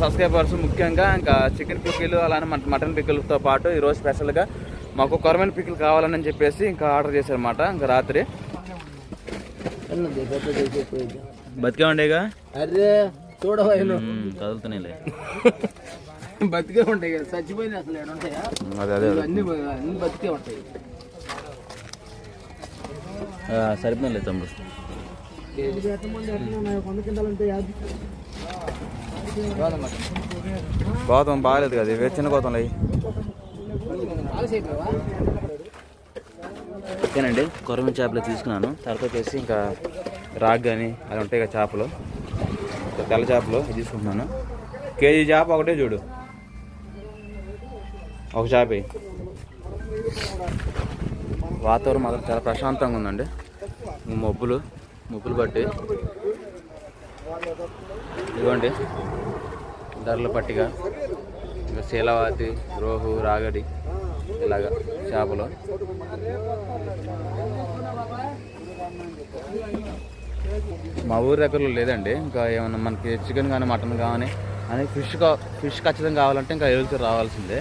Subscribers ముఖ్యంగా ఇంకా chicken pickle అలానే మట- మటన్ పికిల్తో పాటు ఈరోజు స్పెషల్గా మాకు కొరమైన పికిల్ కావాలని చెప్పేసి ఇంకా ఆర్డర్ చేశారన్నమాట ఇంకా రాత్రి. బతికే ఉండేగా అరే చూడవా చదువుతున్నాయిలే బతికే ఉంటాయి కదా చచ్చిపోయిన అసలు ఉంటాయా. అన్ని అన్ని బతికే ఉంటాయి. ఆ, సరిపోయింది తమ్ముడు. గోతం బాగాలేదు కదా ఇవి చిన్న గౌతమ్ ఓకేనండి కొరమైన చేపలు తీసుకున్నాను. తర్వాత వచ్చేసి ఇంకా రాగ్ కానీ అవి ఉంటాయి కదా చేపలు. ఇంకా తెల్ల చేపలు తీసుకుంటున్నాను. కేజీ చేప ఒకటే చూడు. ఒక చేప. వాతావరణం మాత్రం చాలా ప్రశాంతంగా ఉందండి. మబ్బులు మబ్బులు బట్టి ఇదిగోండి. ధరల పట్టిక ఇంకా శీలవాతి రోహు రాగడి ఇలాగా చేపలు మా ఊరి దగ్గరలో లేదండి. ఇంకా ఏమన్నా మనకి చికెన్ కానీ మటన్ కానీ అని ఫిష్ కా ఫిష్ ఖచ్చితంగా కావాలంటే ఇంకా ఏడుగురు రావాల్సిందే.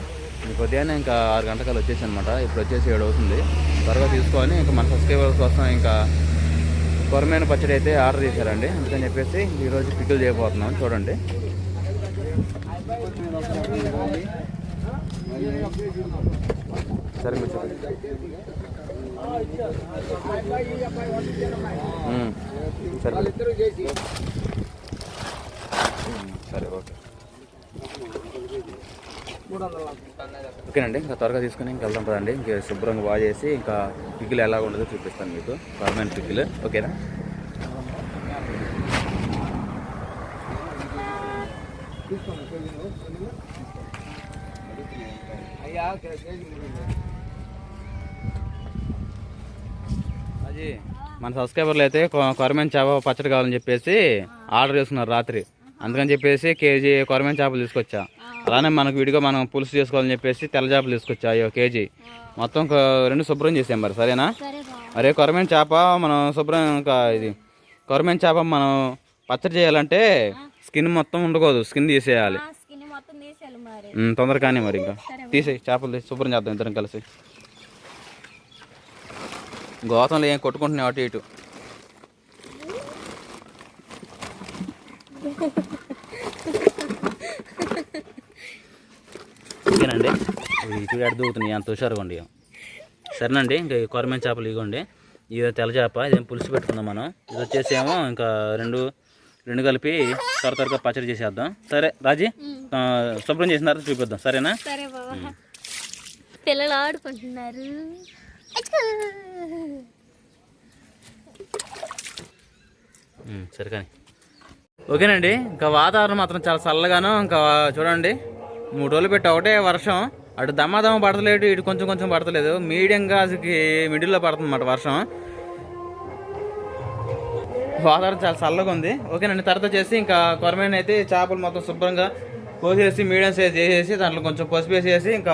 ఇంక ఉదయాన్నే ఇంకా ఆరు గంటకాలు వచ్చేసి అనమాట ఇప్పుడు వచ్చేసి ఏడు అవుతుంది. త్వరగా తీసుకొని ఇంకా మన సబ్స్క్రైబర్స్ కోసం ఇంకా కొరమైన పచ్చడి అయితే ఆర్డర్ చేశారండి. అందుకని చెప్పేసి ఈరోజు పికిల్ చేయబోతున్నాం. చూడండి. సరే మీరు చెప్పండి. సరే. సరే ఓకే. ఓకేనండి ఇంకా త్వరగా తీసుకుని ఇంకా వెళ్దాం పదండి. ఇంకా శుభ్రంగా బాగా చేసి ఇంకా పికిల్ ఎలా ఉండదో చూపిస్తాను మీకు. పర్మనెంట్ పికిల్ ఓకేనా? అయ్యా అది మన సబ్స్క్రైబర్లు అయితే కొరమైన చేప పచ్చడి కావాలని చెప్పేసి ఆర్డర్ చేసుకున్నారు రాత్రి. అందుకని చెప్పేసి కేజీ కొరమైన చేపలు తీసుకొచ్చా. అలానే మనకు విడిగా మనం పులుసు చేసుకోవాలని చెప్పేసి తెల్ల చేపలు తీసుకొచ్చా అయ్యో కేజీ. మొత్తం రెండు శుభ్రం చేసాం మరి సరేనా? అరే కొరమైన చేప మనం శుభ్రం ఇంకా ఇది కొరమైన చేప మనం పచ్చడి చేయాలంటే స్కిన్ మొత్తం ఉండకూడదు స్కిన్ తీసేయాలి స్కిన్ మొత్తం తీసేయాలి మరి ఉమ్, తొందరగానే మరి ఇంకా. తీసేయి చేపలు తీసి శుభ్రం చేద్దాం ఇద్దరం కలిసి. గోతంలో ఏం కొట్టుకుంటున్నాయి అటు ఇటు? ఓకేనండి ఇవి ఇటు ఎడ దూకుతున్నాయి? అంత హుషారుగా ఉండి. సరేనండి ఇంకా ఈ కొరమైన చేపలు ఇవ్వండి ఇది తెల్ల చేప ఇదేం పులుసు పెట్టుకుందాం మనం. ఇది వచ్చేసి ఏమో ఇంకా రెండు రెండు కలిపి త్వర త్వరగా పచ్చడి చేసేద్దాం. సరే రాజీ? శుభ్రం చేసిన తర్వాత చూపిద్దాం. సరేనా? పిల్లలు ఆడుకుంటున్నారు. సరే కానీ. ఓకేనండి ఇంకా వాతావరణం మాత్రం చాలా చల్లగాను ఇంకా చూడండి మూడు రోజులు పెట్టి ఒకటే వర్షం. అటు దమ్మాదమ్మ పడతలేదు ఇటు కొంచెం కొంచెం పడతలేదు. మీడియంగా అసలుకి మిడిల్లో పడుతుంది అన్నమాట వర్షం. వాతావరణం చాలా చల్లగా ఉంది. ఓకేనండి తర్వాత వచ్చేసి ఇంకా కొరమైన అయితే చేపలు మొత్తం శుభ్రంగా కోసేసి మీడియం సైజ్ చేసేసి దాంట్లో కొంచెం పసుపు వేసేసి ఇంకా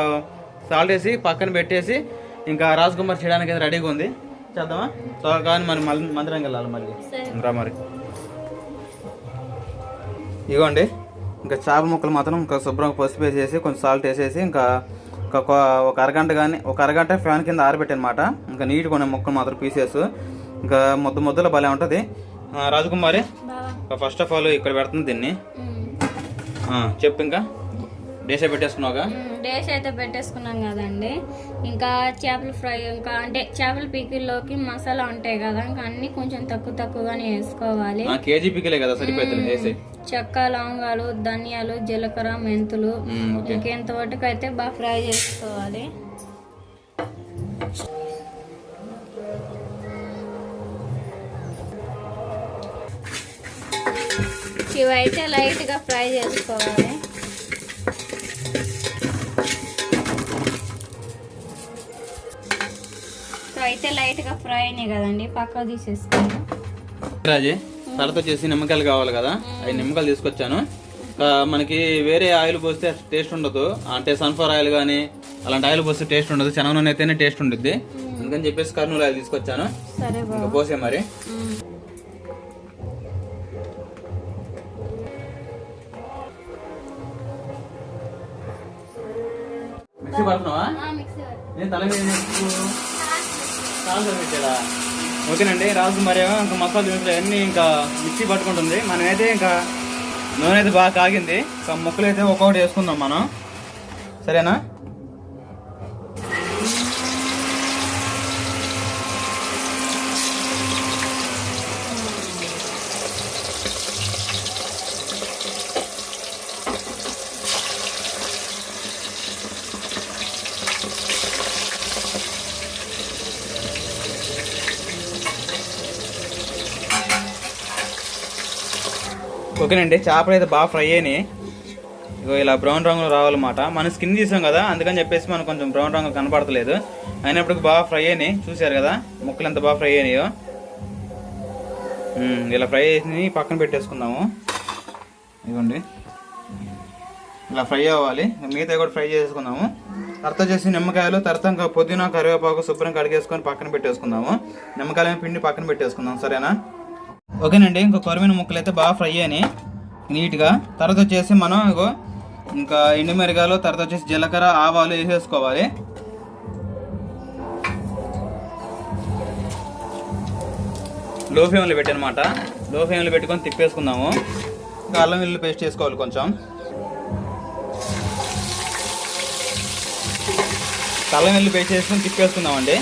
సాల్ట్ వేసి పక్కన పెట్టేసి ఇంకా రాజ్ కుమార్ చేయడానికి అయితే రెడీగా ఉంది. చేద్దామా? సో కానీ మరి మళ్ళీ మందిరంకి వెళ్ళాలి మళ్ళీ సరే. ఇంకా మరి. ఇగోండి ఇంకా చేప ముక్కలు మాత్రం ఇంకా శుభ్రంగా పసుపు వేసేసి కొంచెం సాల్ట్ వేసేసి ఇంకా ఒక అరగంట కానీ ఒక అరగంట ఫ్యాన్ కింద ఆరబెట్టనమాట. ఇంకా నీట్గా ఉన్న ముక్కలు మాత్రం పీసెస్ ఇంకా ముద్ద ముద్దలో భలే ఉంటుంది. రాజకుమారి ఫస్ట్ ఆఫ్ ఆల్ ఇక్కడ పెడుతుంది దీన్ని. చెప్పు ఇంకా. డేసే పెట్టేసుకున్నావుగా? డేస్ అయితే పెట్టేసుకున్నాం కదండి. ఇంకా చేపల ఫ్రై ఇంకా అంటే చేపల పీకిల్లోకి మసాలా ఉంటాయి కదా ఇంకా అన్ని కొంచెం తక్కువ తక్కువగానే వేసుకోవాలి. కేజీ పికిలే కదా సరిపోతుంది చెక్క లవంగాలు ధనియాలు జీలకర్ర మెంతులు ఇంకెంత వరకు అయితే బాగా ఫ్రై చేసుకోవాలి. ఇవైతే లైట్గా ఫ్రై చేసుకోవాలి. సో అయితే లైట్గా ఫ్రై అయినాయి కదండి పక్క తీసేసుకోండి రాజీ తర్వాత వచ్చేసి నిమ్మకాయలు కావాలి కదా అవి నిమ్మకాయలు తీసుకొచ్చాను. మనకి వేరే ఆయిల్ పోస్తే టేస్ట్ ఉండదు. అంటే సన్ఫ్లవర్ ఆయిల్ కానీ అలాంటి ఆయిల్ పోస్తే టేస్ట్ ఉండదు. శనగ నూనె అయితేనే టేస్ట్ ఉంటుంది అందుకని చెప్పేసి కర్నూలు ఆయిల్ తీసుకొచ్చాను. ఇంకా పోసే మరి. పడుతున్నావా నేను తల మీద? కాలు పెట్టాడా? ఓకేనండి రాజు మరి ఇంకా మసాలా దినుసులు అన్నీ ఇంకా మిక్సీ పట్టుకుంటుంది. మనమైతే ఇంకా నూనె అయితే బాగా కాగింది. ఇంకా ముక్కలు అయితే ఒక్కొక్కటి వేసుకుందాం మనం. సరేనా? ఓకేనండి చేపలు అయితే బాగా ఫ్రై అయినాయి. ఇగో ఇలా బ్రౌన్ రంగులో రావాలన్నమాట. మనం స్కిన్ తీసాం కదా అందుకని చెప్పేసి మనం కొంచెం బ్రౌన్ రంగు కనపడతలేదు. అయినప్పటికి బాగా ఫ్రై అయినాయి చూశారు కదా ముక్కలు ఎంత బాగా ఫ్రై అయినాయో. ఇలా ఫ్రై చేసి పక్కన పెట్టేసుకుందాము. ఇదిగోండి. ఇలా ఫ్రై అవ్వాలి మిగతా కూడా ఫ్రై చేసుకుందాము తర్వాత చేసి నిమ్మకాయలు తర్వాత పుదీనా కరివేపాకు శుభ్రం కడిగేసుకొని పక్కన పెట్టేసుకుందాము. నిమ్మకాయల పిండి పక్కన పెట్టేసుకుందాం సరేనా? ఓకేనండి ఇంకా కొరమైన ముక్కలు అయితే బాగా ఫ్రై అయినాయి నీట్గా. తర్వాత వచ్చేసి మనం ఇగో ఇంకా ఎండుమిరగాయలు తర్వాత వచ్చేసి జీలకర్ర ఆవాలు వేసేసుకోవాలి. లో ఫ్లేమ్లో పెట్టనమాట. లో ఫ్లేమ్లో పెట్టుకొని తిప్పేసుకుందాము. ఇంకా అల్లం వెల్లుల్లి పేస్ట్ చేసుకోవాలి కొంచెం. అల్లం వెల్లుల్లి పేస్ట్ చేసుకొని తిప్పేసుకుందామండి.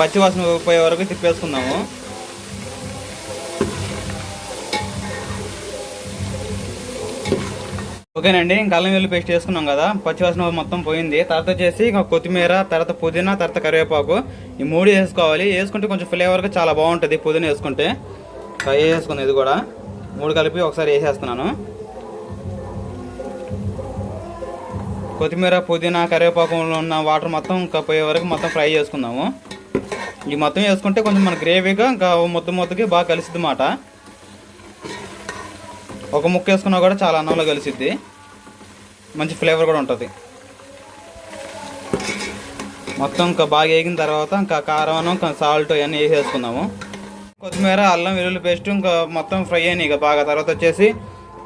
పచ్చివాసన పోయే వరకు తిప్పేసుకుందాము. ఓకేనండి ఇంకా అల్లం వెల్లుల్లి పేస్ట్ వేసుకున్నాం కదా పచ్చివాసన మొత్తం పోయింది. తర్వాత వచ్చేసి ఇంకా కొత్తిమీర తర్వాత పుదీనా తర్వాత కరివేపాకు ఈ మూడు వేసుకోవాలి. వేసుకుంటే కొంచెం ఫ్లేవర్గా చాలా బాగుంటుంది పుదీనా వేసుకుంటే. ఫ్రై వేసుకుంది ఇది కూడా మూడు కలిపి ఒకసారి వేసేస్తున్నాను. కొత్తిమీర పుదీనా కరివేపాకులో ఉన్న వాటర్ మొత్తం ఇంకా పోయే వరకు మొత్తం ఫ్రై చేసుకుందాము. ఈ మొత్తం వేసుకుంటే కొంచెం మన గ్రేవీగా ఇంకా మొత్తం ముద్దకి బాగా కలిసిద్ది మాట ఒక ముక్క వేసుకున్నా కూడా చాలా అన్నంలో కలిసిద్ది. మంచి ఫ్లేవర్ కూడా ఉంటుంది. మొత్తం ఇంకా బాగా వేగిన తర్వాత ఇంకా కారం ఇంకా సాల్ట్ ఇవన్నీ వేసేసుకుందాము. కొత్తిమీర అల్లం వెల్లుల్లి పేస్ట్ ఇంకా మొత్తం ఫ్రై అయినాయి ఇక బాగా. తర్వాత వచ్చేసి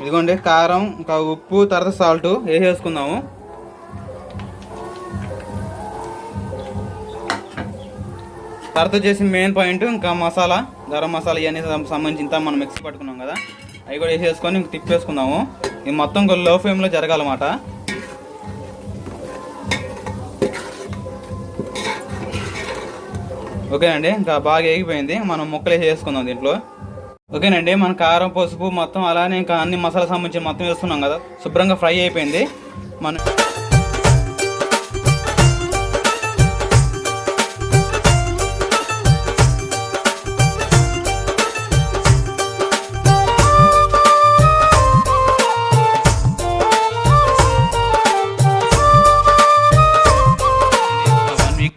ఇదిగోండి కారం ఇంకా ఉప్పు తర్వాత సాల్ట్ వేసేసుకుందాము. తర్వాత వచ్చేసి మెయిన్ పాయింట్ ఇంకా మసాలా గరం మసాలా ఇవన్నీ సంబంధించి ఇంత మనం మిక్సీ పట్టుకున్నాం కదా. అవి కూడా వేసేసుకొని ఇంక తిప్పేసుకుందాము. ఇది మొత్తం లో ఫ్లేమ్లో జరగాలన్నమాట. ఓకేనండి ఇంకా బాగా ఎగిపోయింది మనం ముక్కలు వేసేసుకుందాం దీంట్లో. ఓకేనండి మన కారం పసుపు మొత్తం అలానే ఇంకా అన్ని మసాలా సంబంధించి మొత్తం వేస్తున్నాం కదా. శుభ్రంగా ఫ్రై అయిపోయింది. మన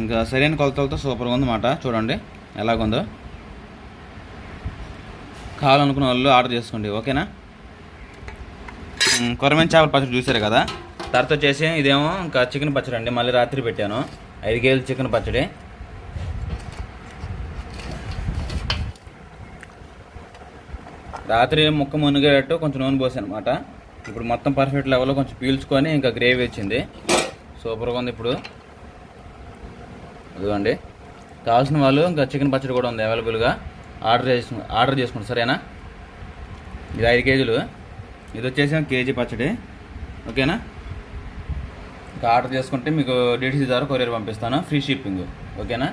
ఇంకా సరైన కొలతలతో సూపర్గా ఉందన్నమాట. చూడండి ఎలాగుందో. కావాలనుకున్న వాళ్ళు ఆర్డర్ చేసుకోండి ఓకేనా? కొరమైన చేపల పచ్చడి చూసారు కదా? తర్వాత వచ్చేసి ఇదేమో ఇంకా చికెన్ పచ్చడి అండి మళ్ళీ రాత్రి పెట్టాను. ఐదు కేజీలు చికెన్ పచ్చడి. రాత్రి ముక్క మునిగేటట్టు కొంచెం నూనె పోసాను అనమాట ఇప్పుడు మొత్తం పర్ఫెక్ట్ లెవెల్లో కొంచెం పీల్చుకొని ఇంకా గ్రేవీ వచ్చింది. సూపర్గా ఉంది ఇప్పుడు. అదిగోండి కావాల్సిన వాళ్ళు ఇంకా చికెన్ పచ్చడి కూడా ఉంది అవైలబుల్గా. ఆర్డర్ చేసు ఆర్డర్ చేసుకోండి సరేనా? ఇది ఐదు కేజీలు. ఇది వచ్చేసి కేజీ పచ్చడి. ఓకేనా? ఇంకా ఆర్డర్ చేసుకుంటే మీకు డీటీసీ ద్వారా కొరియర్ పంపిస్తాను. Free shipping. ఓకేనా?